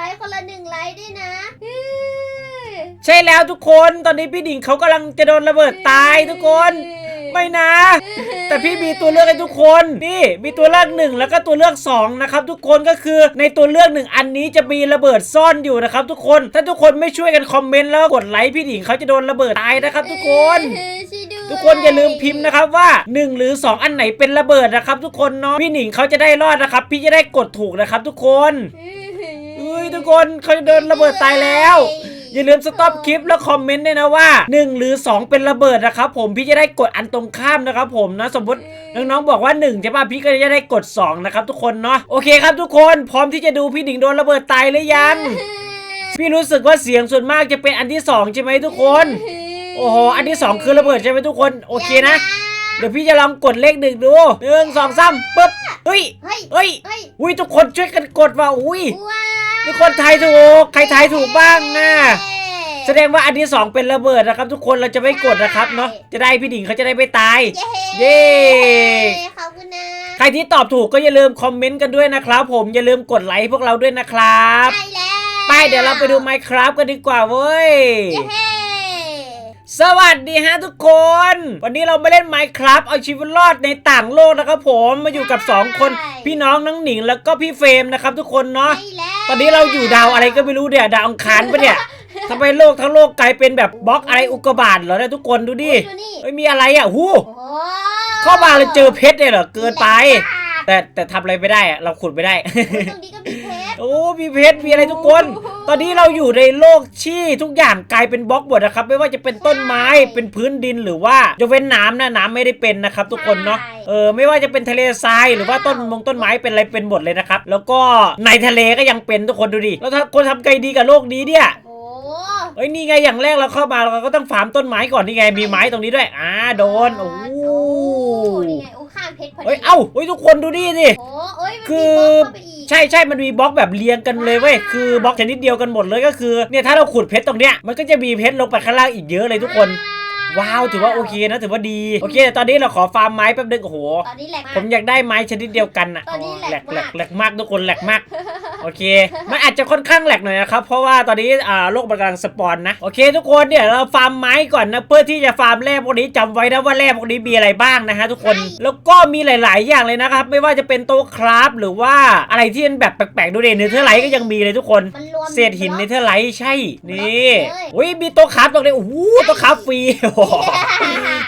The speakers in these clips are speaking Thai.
ไลค์คนละหนึ่งไลค์ด้วยนะอื้อใช่แล้วทุกคนตอนนี้พี่ดิ่งเขากำลังจะโดนระเบิดตายทุกคน ไม่นะ แต่พี่มีตัวเลือกให้ทุกคนนี่มีตัวเลือกหนึ่งแล้วก็ตัวเลือกสองนะครับทุกคนก็คือในตัวเลือกหนึ่งอันนี้จะมีระเบิดซ่อนอยู่นะครับทุกคนถ้าทุกคนไม่ช่วยกันคอมเมนต์แล้วกดไลค์พี่ดิ่งเขาจะโดนระเบิดตายนะครับ ทุกคนเออช่วยด้วยทุกคนอย่าลืมพิมพ์นะครับว่า 1 หรือ 2 อันไหนเป็นระเบิดนะครับ ทุกคนเนาะพี่หนิงเขาจะได้รอดนะครับ พี่จะได้กดถูกนะครับ ทุกคนเอ้ย ทุกคนเขาจะโดนระเบิดตายแล้ว อย่าลืมสต็อปคลิปแล้วคอมเมนต์ด้วยนะว่า 1 หรือ 2 เป็นระเบิดนะครับผมพี่จะได้กดอันตรงข้ามนะครับผมนะสมมติน้องๆบอกว่า1ใช่ป่ะพี่ก็จะได้กด 2 นะครับทุกคนเนาะโอเคครับทุกคนพร้อมที่จะดูพี่หนิงโดนระเบิดตายหรือยัง พี่รู้สึกว่าเสียงส่วนมากจะเป็นอันที่สองใช่ไหมทุกคน โอ้โหอันที่สองคือระเบิดใช่ไหมทุกคนโอเคนะเดี๋ยวพี่จะลองกดเลขหนึ่งดูหนึ่งสองสามปึ๊บเฮ้ยเฮ้ยเฮ้ยเฮ้ยอุ้ยทุกคนช่วยกันกดว่าอุ้ยว้าว มีคนทายถูก ใครทายถูกบ้างนะแสดงว่าอันที่สองเป็นระเบิดนะครับ ทุกคนเราจะไม่กดนะครับเนาะจะได้พี่ดิ่งเขาจะได้ไม่ตาย เย้เย้ขอบคุณนะใครที่ตอบถูกก็อย่าลืมคอมเมนต์กันด้วยนะครับ ผมอย่าลืมกดไลค์พวกเราด้วยนะครับใช่แล้วไปเดี๋ยวเราไปดู Minecraft กันดีกว่าเว้ยเย้สวัสดีฮะทุกคน วันนี้เรามาเล่น Minecraft เอาชีวิตรอดในต่างโลกนะครับผมมาอยู่กับ 2 คน พี่น้องน้องหนิงแล้วก็พี่เฟรมนะครับทุกคนเนาะใช่แล้ว ตอนนี้เราอยู่ดาวอะไรก็ไม่รู้เดี๋ยดาวอังคารปะเนี่ยทำไมโลกทั้งโลกกลายเป็นแบบบล็อกอะไรอุกกาบาตเหรอเนี่ยทุกคนดูดิดูนี่เอ้ยมีอะไรอะหูโอ้โหเข้ามาเลยเจอเพชรเนี่ยเหรอเกินไป แต่แต่ทำอะไรไม่ได้อะเราขุดไม่ได้ ตรงนี้ก็มีเพชรโอ้มีเพชรมีอะไรทุกคน ตอนนี้เราอยู่ในโลกที่ทุกอย่างกลายเป็นบล็อกหมดนะครับ ไม่ว่าจะเป็นต้นไม้เป็นพื้นดินหรือว่าจะเว้นน้ำนะน้ำไม่ได้เป็นนะครับ ทุกคนเนาะเออไม่ว่าจะเป็นทะเลทรายหรือว่าต้นมงต้นไม้เป็นอะไรเป็นหมดเลยนะครับ แล้วก็ในทะเลก็ยังเป็นทุกคนดูดิแล้วถ้าคนทำไงดีกับโลกนี้เนี่ยโอ้โหเอ้ยนี่ไงอย่างแรกเราเข้ามาเราก็ต้องฟาร์มต้นไม้ก่อนนี่ไงมีไม้ตรงนี้ด้วยอ่าโดนโอ้โอ้นี่ไงโอ้ข้างเพชรพอดีเฮ้ยเอ้าเฮ้ยทุกคนดูดิดิโอ้เอ้ยมันคืมีอ บล็อกเข้าไปอีกใช่ใช่มันมีบล็อกแบบเรียงกันเลยเว้ยคือบล็อกชนิดเดียวกันหมดเลยก็คือเนี่ยถ้าเราขุดเพชรตรงเนี้ยมันก็จะมีเพชรลงไปข้างล่างอีกเยอะเลยทุกคน ว้าวถือว่าโอเคนะถือว่าดีโอเคแต่ตอนนี้เราขอฟาร์มไม้แป๊บนึงโอ้โหตอนนี้แหลกผมอยากได้ไม้ชนิดเดียวกันอะตอนนี้แหแหลลกกแหลมากกแหลกมากทุกคนแหลกมาก โอเค มันอาจจะค่อนข้างแหลกหน่อยนะครับ เพราะว่าตอนนี้อ่าโลกมันกำลังสปอนนะ โอเค ทุกคนเนี่ยเราฟาร์มไม้ก่อนนะ เพื่อที่จะฟาร์มแร่พวกนี้จำไว้นะว่าแร่พวกนี้มีอะไรบ้างนะฮะทุกคนแล้วก็มีหลาย ๆ อย่างเลยนะครับ ไม่ว่าจะเป็นโต๊ะคราฟต์หรือว่าอะไรที่มันแบบแปลก ๆ ดูเด่นเนเธอร์ไลท์ก็ยังมีเลยทุกคน มันรวม เศษหินเนเธอร์ไลท์ใช่ นี่เลย อุ้ยมีโต๊ะคราฟต์ตรงนี้โอ้โหโต๊ะคราฟต์ฟรี โอ้โห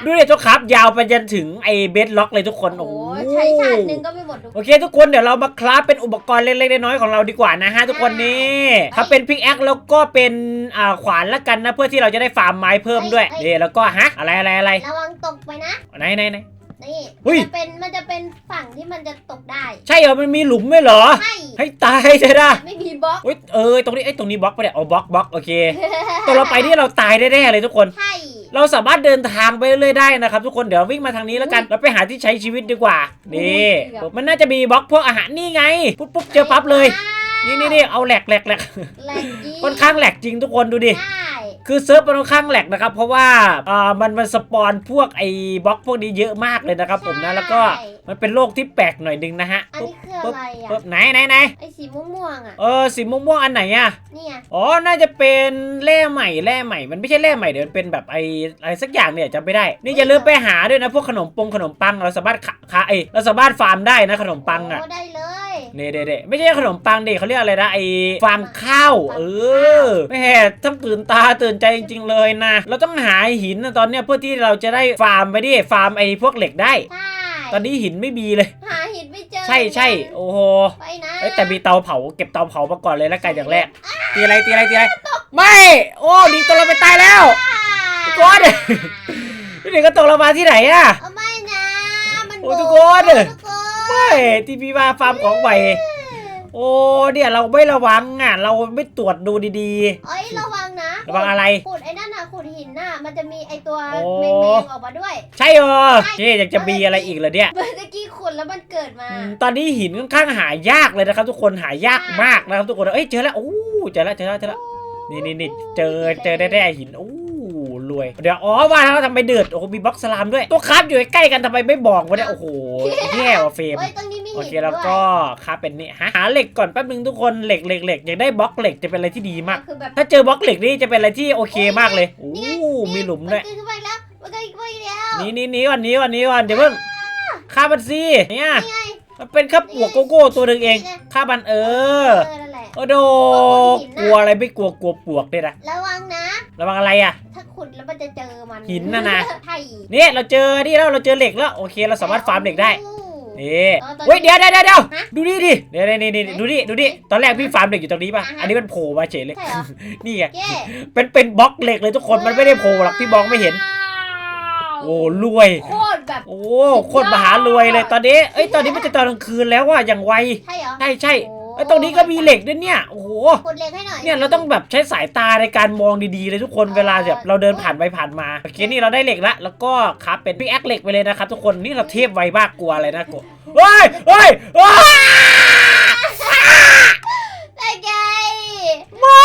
ดูดิโต๊ะคราฟต์ยาวไปจนถึงไอ้เบสล็อกเลยทุกคน โอ้โอ้โหโหใช้ชาติหนึ่งก็ไม่หมดทุกโอเค ทุกคนเดี๋ยวเรามาคราฟเป็นอุปกรณ์เล็กๆน้อยๆของเราดีกว่านะฮะทุกคนนี่ถ้าเป็นพิกแอคแล้วก็เป็นอ่าขวานละกันนะเพื่อที่เราจะได้ฟาร์มไม้เพิ่มด้วยนี่แล้วก็ฮะอะไรอะไรอะไรระวังตกไปนะ ไหนไหนไหน นี่เฮ้มันยจะเป็นมันจะเป็นฝั่งที่มันจะตกได้ใช่เหรอมันมีหลุมไหมเหรอ ใช่ให้ตายใช่ไหมไม่มีบล็อก เอ้ยเออตรงนี้ไอ้ยตรงนี้บล็อกปะเนี่ยเอาบล็อกบล็อกโอเคตอนเราไปที่เราตายแน่ๆเลยทุกคน ใช่ เราสามารถเดินทางไปเรื่อยๆได้นะครับทุกคนเดี๋ยววิ่งมาทางนี้แล้วกันเราไปหาที่ใช้ชีวิตดีกว่านี่มันน่าจะมีบล็อกพวกอาหารนี่ไงปุ๊บปุ๊บเจอปั๊บเลย นี่นี่นี่เอาแหลกแหลกแหลกแหลกจริงค่อนข้างแหลกจริงทุกคนดูดิใช่คือเซิร์ฟมันค่อนข้างแหลกนะครับ เพราะว่าอ่ามันมันสปอนพวกไอ้บล็อกพวกนี้เยอะมากเลยนะครับผมนะแล้วก็ มันเป็นโลกที่แปลกหน่อยนึงนะฮะอันปุ๊บนี้คืออะไรอะปุ๊บไหนไหนไหนไอ้สีม่วงๆอะเออสีม่วงๆอันไหนอะเนี่ยอ๋อน่าจะเป็นแร่ใหม่แร่ใหม่มันไม่ใช่แร่ใหม่เดี๋ยวมันเป็นแบบไอ้อะไรสักอย่างเนี่ยจำไม่ได้ นี่อย่าลืมไปหาด้วยนะพวกขนมปงขนมปังเราสามารถขาขาเอยเราสามารถฟาร์มได้นะขนมปังอะโได้เลยเน่เน่เน่ไม่ใช่ขนมปังเด็เขาเรียกอะไรนะไอ้ฟาร์มข้าวเออไม่แห่ทั้งตื่นตาตื่นใจจริงๆเลยนะเราต้องหาหินนะตอนเนี้ยเพื่อที่เราจะได้ฟาร์มไปดิฟาร์มไอ้พวกเหล็กได้ใช่ ตอนนี้หินไม่มีเลย หาหินไม่เจอใช่ใช่เหมือนกันโอ้โหไปนะเอ้ยแต่มีเตาเผาเก็บเตาเผามาก่อนเลยแล้วกันอย่างแรกตีอะไรตีอะไรตีอะไรไม่ โอ้ดิงตัวเราไปตายแล้วทุกคนนี่ดิงก็ตกเรามาที่ไหนอะเอาไม่นะมันโอ้โบทุกคนทุกคน ไม่ทีพีมาฟาร์มของใหม่ โอ้เนี่ยเราไม่ระวังอะ เราไม่ตรวจดูดีเอ้ยระวังนะระวังอะไรขุดไอ้นั่นน่ะขุดหินน่ะ มันจะมีไอ้ตัวโอ้ แมงๆออกมาด้วยๆใช่เหรอเจ๊อยากจะมีอะไรอีกเหรอเนี่ยเมื่อกี้ขุดแล้วมันเกิดมา อืมตอนนี้หินค่อนข้างหายากเลยนะครับ ทุกคนหายากมากนะครับ ทุกคนเอ้ยเจอแล้วโอ้เจอแล้วเจอแล้วเจอแล้วนี่นี่นี่เจอเจอได้ได้หินโอ้รวยเดี๋ยวอ๋อว่าแล้วทำไมเดือดโอ้โหมีบล็อกสลามด้วยตัวครับอยู่ใกล้ๆกันทำไมไม่บอกวะเนี่ยโอ้โหแย่ว่ะเฟรม เอ้ยตรงนี้มี โอเคหินแล้วด้วยก็คาเป็นนี่หาหาเหล็กก่อนแป๊บนึงทุกคนเหล็กเหล็กเหล็กอยากได้บล็อกเหล็กจะเป็นอะไรที่ดีมาก คือแบบถ้าเจอบล็อกเหล็กนี่จะเป็นอะไรที่โอเคมากเลยโอ้นี่ไงมีหลุมด้วยนขึ้นไปแล้วมันก็ขึ้นไปแล้วนี่นี่นี่ก่อนนี่ก่อนนี่ก่อนเดี๋ยวเพิ่งฆ่ามันสิเนี่ยนี่ไงมันเป็นแค่ปวกโกโก้ตัวหนึ่งเองฆ่ามันเออเออนั่นแหละโอ้โดกลัวอะไรไม่กลัวกลัวปวกเนี่ยนะระวังนะ ระวังอะไรอะ ถ้าขุดแล้วมันจะเจอมันหินน่ะนะใช่เนี่ยเราเจอนี่แล้วเราเจอเหล็กแล้วโอเคเราสามารถฟาร์มเหล็กได้โอ้ นี่เออตอนนี้เฮ้ยเดี๋ยวเดี๋ยวเดี๋ยวเดี๋ยวฮะดูนี่ดิเดี๋ยวนี่นี่นี่ดูดิดูดิตอนแรกพี่ฟาร์มเหล็กอยู่ตรงนี้ป่ะอ่าฮะอันนี้มันโผล่มาเฉยเลยใช่เหรอนี่ไงเย้เป็นเป็นบล็อกเหล็กเลยทุกคน มันไม่ได้โผล่หรอกพี่มองไม่เห็น โอ้รวย โคตรแบบ โอ้โคตรมหารวยเลยตอนนี้ เอ้ยตอนนี้มันจะตอนกลางคืนแล้วว่ะอย่างไว ใช่เหรอใช่ใช่โอ้ ไอ้ยตรงนี้ก็มีเหล็กด้วยเนี่ย โอ้โหขุดเหล็กให้หน่อยเนี่ยเราต้องแบบใช้สายตาในการมองดีๆเลยทุกคนเวลาแบบเราเดินผ่านไปผ่านมาโอเคนี่เราได้เหล็กละแล้วก็ครับเป็นพิกแอคเหล็กไปเลยนะครับทุกคนนี่เราเทพไวมากกลัวอะไรนะกลัวเฮ้ยเฮ้ยเฮ้ยได้ไงไม่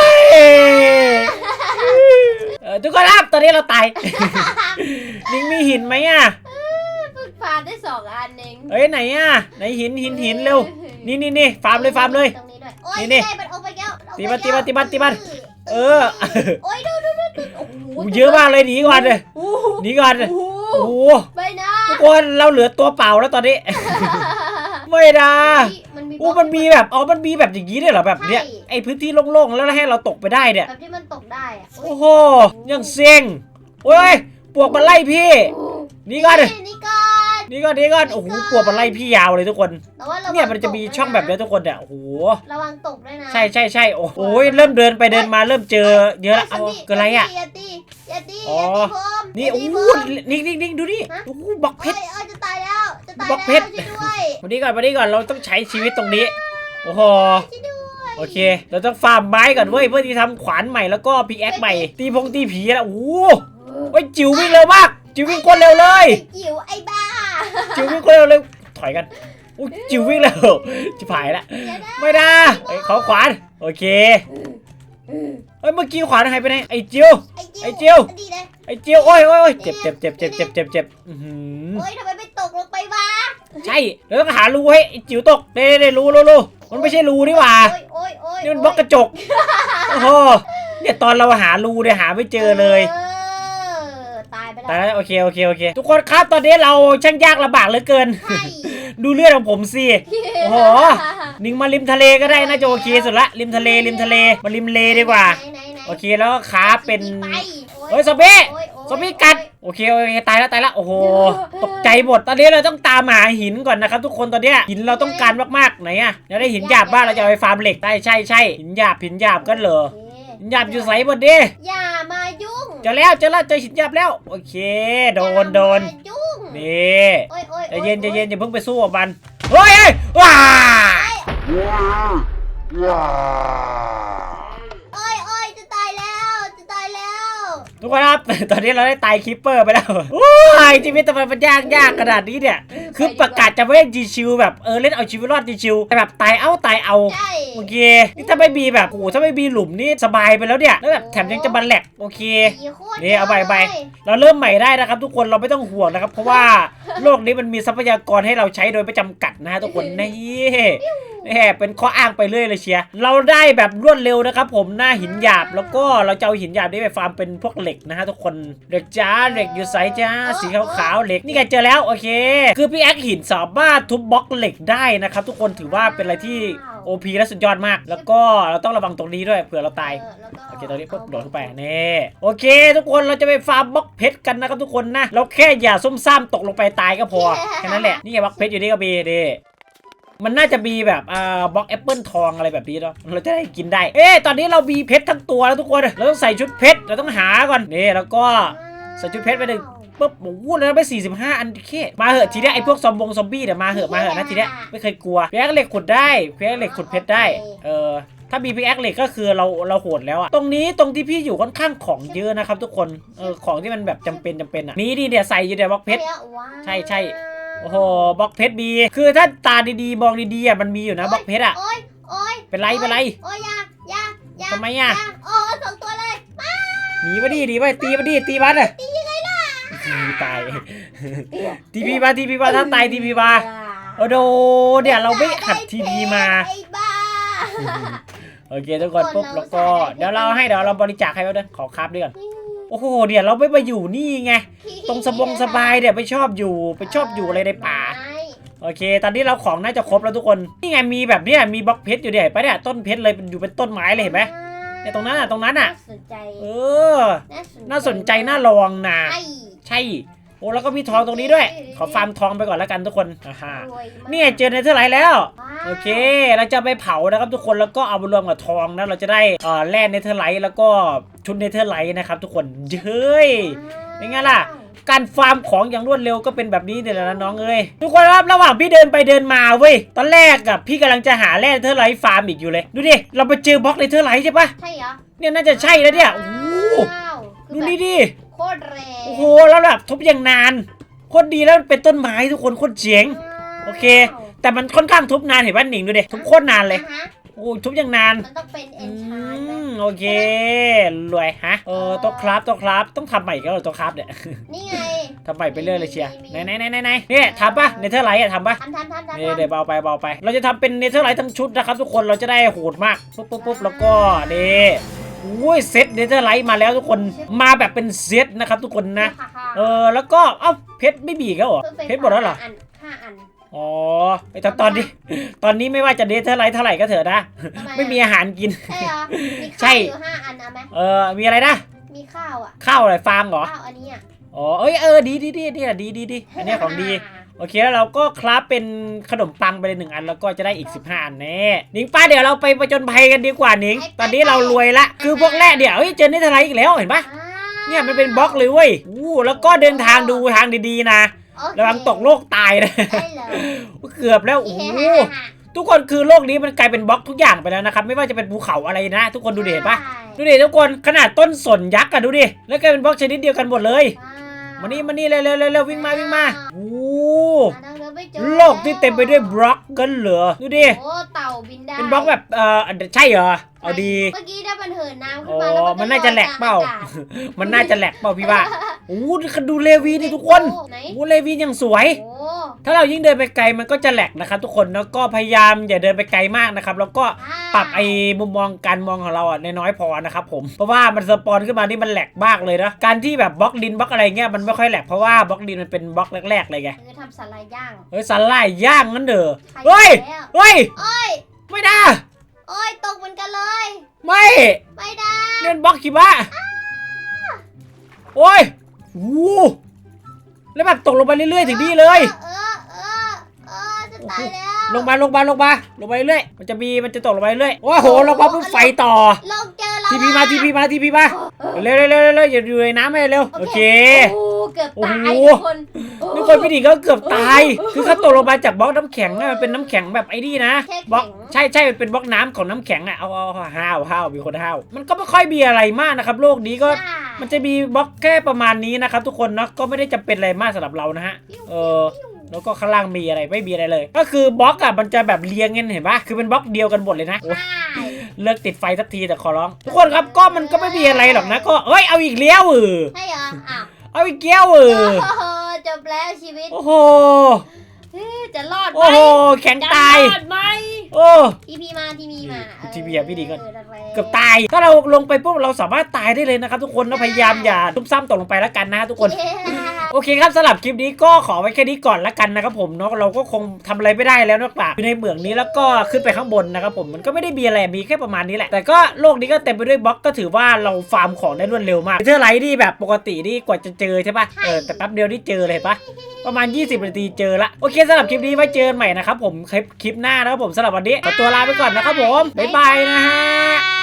เออทุกคนครับตอนนี้เราตาย นิงมีหินไหมอะเพิ่งฟาร์มได้สองอันเองเอ้ยไหนอะไหนหินหินหินเร็ว นี่นี่นี่ฟาร์มเลยฟาร์มเลย ตรงนี้ด้วยโอ้ยนี่นี่ได้มันออกไปแล้วออกตีไปมันตีแล้วมันตีมันตีมัน เออโอ้ยดูดูดูดูโอ้โหเยอะมากเลยหนีก่อนเลยโอ้โหหนีก่อนโอ้โหโอ้โหไปนะทุกคนเราเหลือตัวเปล่าแล้วตอนนี้ ไม่นะมันมีอู้มันมีแบบอ๋อมันมีแบบอย่างนี้ด้วยเหรอแบบเนี้ยไอพื้นที่โล่งๆแล้วให้เราตกไปได้เนี่ย แบบที่มันตกได้อะโอ้โหยังเซ็งโอ้ยปวกมันไล่พี่หนี่ก่อน นี่ก่อนห นี่ก่อนหนี่ก่อนโอ้โหปวกมันไล่พี่ยาวเลยทุกคน แต่ว่าระวังเนี่ยมันจะมีตกด้วยช่องแบบเนี้ยทุกคนเนี่ยโอ้โห ระวังตกด้วยนะใช่ใช่ใช่โอ้โหเริ่มเดินไปเดินมาเริ่มเจอเยอะแล้วเอาเกิดอะไรอะอย่าตีอย่าตีอ๋ออย่าตีผมนี่อย่าโอ้ตีโหผมนิ่งนิ่งนิ่งดูนี่ฮะโอ้โหบล็อกเพเฮ้ชยรเอ้ยจะตายแล้วจะตายบล็แล้วอกเพชร ช่วยด้วยวันนี้ก่อนวันนี้ก่อนเราต้องใช้ชีวิตตรงนี้ โอ้โห ช่วยด้วยโอเค เราต้องฟาร์มไม้ก่อนเว้ยเพื่อที่ทำขวานใหม่แล้วก็พีแอคใหม่ ตีพงตีผีแล้วโอ้โหเฮ้ยจิ๋ววิ่งเร็วมาก จิ๋ววิ่งโคนเร็วเลย ไอ้จิ๋วไอ้บ้า จิ๋ววิ่งโคนเร็วเลยถอยกันอู้จิ๋ววิ่งเร็วจิ๋วหายละอย่าได้ไม่ได้เอ้ยขอขวานโอเคเฮ้ยเมื่อกี้ขวานหายไปไหนไอ้จิ๋วไอ้จิ๋วไอ้จิ๋วดีเลยไอ้จิ๋วโอ้ยโอ้ยโอ้ยเจ็บเจ็บเจ็บเจ็บเจ็บเจ็บเจ็บอื้อหือโอ้ยทำไมไม่ตกลงไปวะใช่เราต้องหารูให้ไอ้จิ๋วตกเด้เด้รูรูรูมันไม่ใช่รูนี่หว่าโอ้ยโอ้ยโอ้ยนี่มันบล็อกกระจกโอ้โหเนี่ยตอนเราหารูเนี่ยหาไม่เจอเลย เออ ตายไปแต่แล้วแล้วโอเคโอเคโอเค ทุกคนครับตอนนี้เราช่างยากลำบากเหลือเกิน ใช่ ดูเลือดของผมสิโอ้โหนิ่งมาริมทะเลก็ได้น่าจะโอเคสุดละริมทะเลริมทะเลมาริมเลดีกว่า ไหนไหนไหนโอเคแล้วก็ขาเป็น ไปเฮ้ยซอมบี้โอ้ยโอ้ยซอมบี้กัดโอเคโอเคตายแล้วตายแล้วโอ้โหตกใจหมดตอนนี้เราต้องตามหาหินก่อนนะครับทุกคนตอนเนี้ยหินเราต้องการมากๆไหนอะอยากได้หินหยาบบ้างเราจะเอาไปฟาร์มเหล็กได้ใช่ใช่หินหยาบหินหยาบกันเหรอโอเคหินหยาบอยู่ใสหมดดิอย่ามายุ่ง เจอแล้วเจอแล้วเจอหินหยาบแล้ว โอเค โดนโดนอย่ามายุ่งนี่โอ้ยโอ้ยใจเย็นใจเย็นอย่าเพิ่งไปสู้กับมันเฮ้ยเฮ้ยว้า โอ้ยโอ้ยจะตายแล้วจะตายแล้ว ทุกคนครับ ตอนนี้เราได้ตายคิปเปอร์ไปแล้วโอ้ยชีวิตทำไมมันยากยากขนาดนี้เนี่ย คือประกาศจะไม่เล่นจีชิวแบบเออเล่นเอาชีวิตรอดจีชิวแต่แบบตายเอาตายเอาใช่โอเคนี่ถ้าไม่มีแบบโอ้โหถ้าไม่มีหลุมนี่สบายไปแล้วเนี่ยแล้วแบบแถมยังจะบันแหลกโอเคอีโคตรนี่เอาไปไปเลยเราเริ่มใหม่ได้นะครับทุกคนเราไม่ต้องห่วงนะครับ เพราะว่าโลกนี้มันมีทรัพยากรให้เราใช้โดยไม่จำกัดนะฮะทุกคนนี่ แหมเป็นข้ออ้างไปเรื่อยเลยเชียร์เราได้แบบรวดเร็วนะครับผมหน้าหินหยาบแล้วก็เราจะเอาหินหยาบนี้ไปฟาร์มเป็นพวกเหล็กนะฮะทุกคนเหล็กจ้าเหล็กอยู่ใสจ้าสีขาวๆเหล็กนี่ไงเจอแล้วโอเค คือพี่แอคหินสามารถทุบบล็อกเหล็กได้นะครับทุกคนถือว่าเป็นอะไรที่ OP และสุดยอดมาก แล้วก็เราต้องระวังตรงนี้ด้วยเผื่อเราตายเออแล้วก็โอเคตอนนี้ปุ๊บโดดเข้าไปนี่โอเค ทุกคนเราจะไปฟาร์มบล็อกเพชรกันนะครับทุกคนนะเราแค่อย่าซุ่มซ่ามตกลงไปตายก็พอแค่นั้นแหละนี่ไงบล็อกเพชรอยู่นี่ก็มีดี มันน่าจะมีแบบอ่าบล็อกแอปเปิลทองอะไรแบบนี้เนาะเราจะได้กินได้ เอ๊ะตอนนี้เรามีเพชรทั้งตัวแล้วทุกคน เราต้องใส่ชุดเพชร เราต้องหาก่อน นี่แล้วก็ใส่ชุดเพชรไปหนึ่งปุ๊บโอ้โหแล้วไป 45 อันเคมาเหอะทีเนี้ยไอ้พวกซอมบงซอมบี้เนี่ยมาเหอะมาเหอะนะทีเนี้ยไม่เคยกลัวพิกแอคเหล็กขุดได้พิกแอคเหล็กขุดเพชรได้ เออถ้ามีพิกแอคเหล็กก็คือเราเราโหดแล้วอะตรงนี้ตรงที่พี่อยู่ค่อนข้างของเยอะนะครับทุกคน เออของที่มันแบบจำเป็นจำเป็นอะนี่ดิเนี่ยใส่อยู่เนี่ยบล็อกเพชรว้าวใช่ใช่ โอ้โหบล็อกเพชรมีคือถ้าตาดีๆมองดีๆอะมันมีอยู่นะบล็อกเพชรอะโอ้ยโอ้ยเป็นไรเป็นไรโอ้ยอยาอยาอยาทำไมอะยาโอ้ยสองตัวเลยหนีมาดิหนีไปตีมาดิตีมันอะตียังไงล่ะตายทีพีมาทีพีมาถ้าตายทีพีมาอ่าโอ้โดเนี่ยเราไม่ขัดทีวีมาไอ้บ้าโอเคทุกคนปุ๊บแล้วก็เดี๋ยวเราให้เดี๋ยวเราบริจาคให้เขาด้วยขอครับด้วยก่อน โอ้โหเดี๋ยวเราไม่มาอยู่นี่ไง ตรงสบงสบายเนี่ยไปชอบอยู่ไปชอบอยู่อะไรในป่า โอเค ตอนนี้เราของน่าจะครบแล้วทุกคน นี่ไงมีแบบเนี้ยมีบล็อกเพชรอยู่เนี่ยเห็นปะเนี่ยต้นเพชรเลยเป็นอยู่เป็นต้นไม้เลยเห็นไหมเนี่ยตรงนั้นอะตรงนั้นอะ น่าสนใจ เออ น่าสนใจน่าลองนะไอ้ใช่ โอ้แล้วก็มีทองตรงนี้ด้วย ขอฟาร์มทองไปก่อนแล้วกันทุกคนอ่าฮะรวยมากเนี่ยเจอในเท่าไหร่แล้วว้าวโอเค เราจะไปเผานะครับทุกคนแล้วก็เอาไปรวมกับทองนะเราจะได้เอ่อแร่เนเธอร์ไลท์แล้วก็ชุดเนเธอร์ไลท์นะครับทุกคนเฮ้ยเป็นไงล่ะการฟาร์มของอย่างรวดเร็วก็เป็นแบบนี้เนี่ยแหละนะน้องเอ้ยทุกคนครับระหว่างพี่เดินไปเดินมาเว้ยตอนแรกกับพี่กำลังจะหาแร่เนเธอร์ไลท์ฟาร์มอีกอยู่เลย ดูดิเราไปเจอบล็อกเนเธอร์ไลท์ใช่ปะใช่เหรอเนี่ยน่าจะใช่แล้วเนี่ยโอ้โหว้าวคือดูแบบนี่ดิ โคตรแรงโอ้โหแล้วแบบทุบอย่างนานโคตรดีแล้วมันเป็นต้นไม้ทุกคนโคตรเจ๋งโอเค แต่มันค่อนข้างทุบนานเห็นป่ะหนิงดูดิทุบโคตรนานเลยอะฮะโอ้ยทุบอย่างนานมันต้องเป็นเออืนชานไหมมโอเครวยฮะเออโต๊ะครับโต๊ะครับต้องทำใหม่อีก็เหรอโต๊ะครับเนี่ยนี่ไงทำใหม่ไปเรื่อยเลยเชียร์มีไหนมีไหนไหนไหนไหนเนี่ยทำปะเนเธอร์ไลท์อะทำปะทำทำทำทำเนี่ยเดี๋ยวเบาไปเบาไป เราจะทำเป็นเนเธอร์ไลท์ทั้งชุดนะครับทุกคนเราจะได้โหดมากปุ๊บปุ๊บปุ๊บแล้วก็นี่โอ้ยเซตเนเธอร์ไลท์มาแล้วทุกคนมาแบบเป็นเซตนะครับทุกคนนะเออแล้วก็เอ้าเพชรไม่บีกแล้วเหรอเพชรหมดแล้วเหรอนห้าอันอ๋อไอ้ตอนตอนนี้ ตอนนี้ไม่ว่าจะเนเธอร์ไลท์เท่าไหร่ก็เถอะนะทำอะไม่มีอาหารกิน ใช่เหรอมีใช่ข้าวอยู่ห้าอันเอาไหมเออมีอะไรนะ มีข้าวอะข้าวอะไรฟางเหรอข้าวอันนี้อะอ๋อเอ้ยเออดีดีดีดีอะดีดีดีอันเนี้ยของดี โอเคแล้วเราก็คราฟเป็นขนมปังไปเลยหนึ่งอันแล้วก็จะได้อีก 15 อันแน่นิงป้าเดี๋ยวเราไปประจนภัยกันดีกว่านิง ตอนนี้เรารวยละ คือพวกแรกเดี๋ยวเฮ้ยเจอนี่ทลายอีกแล้วเห็นปะอ่าเนี่ยมันเป็นบล็อกเลยเว้ยอู้แล้วก็เดินทางดูทางดีๆนะโอเคระวังตกโลกตายนะได้เลยเกือบแล้วโอ้โหทุกคนคือโลกนี้มันกลายเป็นบล็อกทุกอย่างไปแล้วนะครับ ไม่ว่าจะเป็นภูเขาอะไรนะ ทุกคนดูดิเห็นปะดูดิทุกคนขนาดต้นสนยักษ์อะดูดิแล้วกลายเป็นบล็อกชนิดเดียวกันหมดเลย มานี่มานี่เร็วเร็วเร็วเร็ววิ่งมาวิ่งมาโอ้อ่าเราไม่เจอโลกที่เต็มไปด้วยบล็อกกันเหรอดูดิ โอ้เต่าบินได้เป็นบล็อกแบบเอ่อใช่เหรอ เอาดีเมื่อกี้ถ้ามันเหินน้ำขึ้อ๋นอมาแล้วมันน่าจะแหลกเปล่า ลอยกลงอากาศมันน่าจะแหลกเปล่าพี่ว่าโอ้ดูเลวีนี่ทุกคนโอ้ไหน โอ้เลวียังสวย โอ้ถ้าเรายิ่งเดินไปไกลมันก็จะแหลกนะครับทุกคนแล้วก็พยายามอย่าเดินไปไกลมากนะครับแล้วก็อ่า ปรับไอ้มุมมองการมองของเราอะน้อยๆพอนะครับผมเพราะว่ามันสปอนขึ้นมานี่มันแหลกมากเลยนะการที่แบบบล็อกดินบล็อกอะไรเงี้ยมันไม่ค่อยแหลกเพราะว่าบล็อกดินมันเป็นบล็อกแรกๆเลยไงคือทำสไลด์ย่างเฮ้ยสันไล่ย่างงั้นเด้อใครเฮ้ยแล้วเฮ้ยโอ้ยไม่ได้โอ้ยตกเหมือนกันเลย ไม่ไม่ได้เล่นบล็อกขีบะโอ้ยวู้แล้วแบบตกลงไปเรื่อยๆถึงนี่เลยเออเออเออ จะตายแล้ว ลงมาลงมาลงมาลงไปเรื่อยมันจะมีมันจะตกลงไปเรื่อยโอ้โหลงมาปุ๊บไฟต่อ ลงเจอแล้วทีพีมาทีพีมาทีพีมาเร็วเร็วเร็วเร็วเร็วอย่าอยู่ในน้ำให้เร็วโอเคโอ้ เกือบตายโอ้โหทุกคนทุกคนพี่ดิก็เกือบตาย คือเขาตกลงมาจากบล็อกน้ำแข็งอะมันเป็นน้ำแข็งแบบไอ้นี่นะบล็อกใช่ใช่มันเป็นบล็อกน้ำของน้ำแข็งอะเอาเอาเอาห้าวห้าวมีคนห้าวมันก็ไม่ค่อยมีอะไรมากนะครับ โลกนี้ก็ใช่มันจะมีบล็อกแค่ประมาณนี้นะครับ ทุกคนเนาะก็ไม่ได้จำเป็นอะไรมากสำหรับเรานะฮะเออแล้วก็ข้างล่างมีอะไรไม่มีอะไรเลย ก็คือบล็อกอะมันจะแบบเรียงกันเห็นปะคือเป็นบล็อกเดียวกันหมดเลยนะโอ๊ยใช่เลิกติดไฟสักทีแต่ขอร้อง ทุกคนครับก็มันก็ไม่มีอะไรหรอกนะก็เอ้ยเอาอีกแล้วเออใช่เหรออ้าว เอาอีกแล้วเออโอ้โหจบแล้วชีวิต โอ้โห เอ๊ะจะรอดไหมโอ้โหแข็งจะตาย รอดไหมโอ้ ทีพีมาทีพีมาทีพีอะพี่ดีก่อนเแรงๆเกือบตาย ถ้าเราลงไปปุ๊บเราสามารถตายได้เลยนะครับทุกคนแล้วพยายามอย่าทุบซ้ำตกลงไปแล้วกันนะทุกคนเย้โอเคครับสำหรับคลิปนี้ก็ขอไว้แค่นี้ก่อนละกันนะครับผมเนาะเราก็คงทำอะไรไม่ได้แล้วนอกจากอยู่ในเหมืองนี้แล้วก็ขึ้นไปข้างบนนะครับผมมันก็ไม่ได้มีอะไรมีแค่ประมาณนี้แหละ แต่ก็โลกนี้ก็เต็มไปด้วยบล็อกก็ถือว่าเราฟาร์มของได้รวดเร็วมากเทอร์ไลท์นี่แบบปกตินี่กว่าจะเจอใช่ปะเออแต่แป๊บเดียวนี่เจอเลยเห็นปะ ประมาณ 20 นาทีเจอละโอเคสำหรับคลิปนี้ไว้เจอกันใหม่นะครับผมคลิปคลิปหน้านะครับผมสำหรับวันนี้ขอตัวลาไปก่อนนะครับผมบ๊ายบายนะฮะ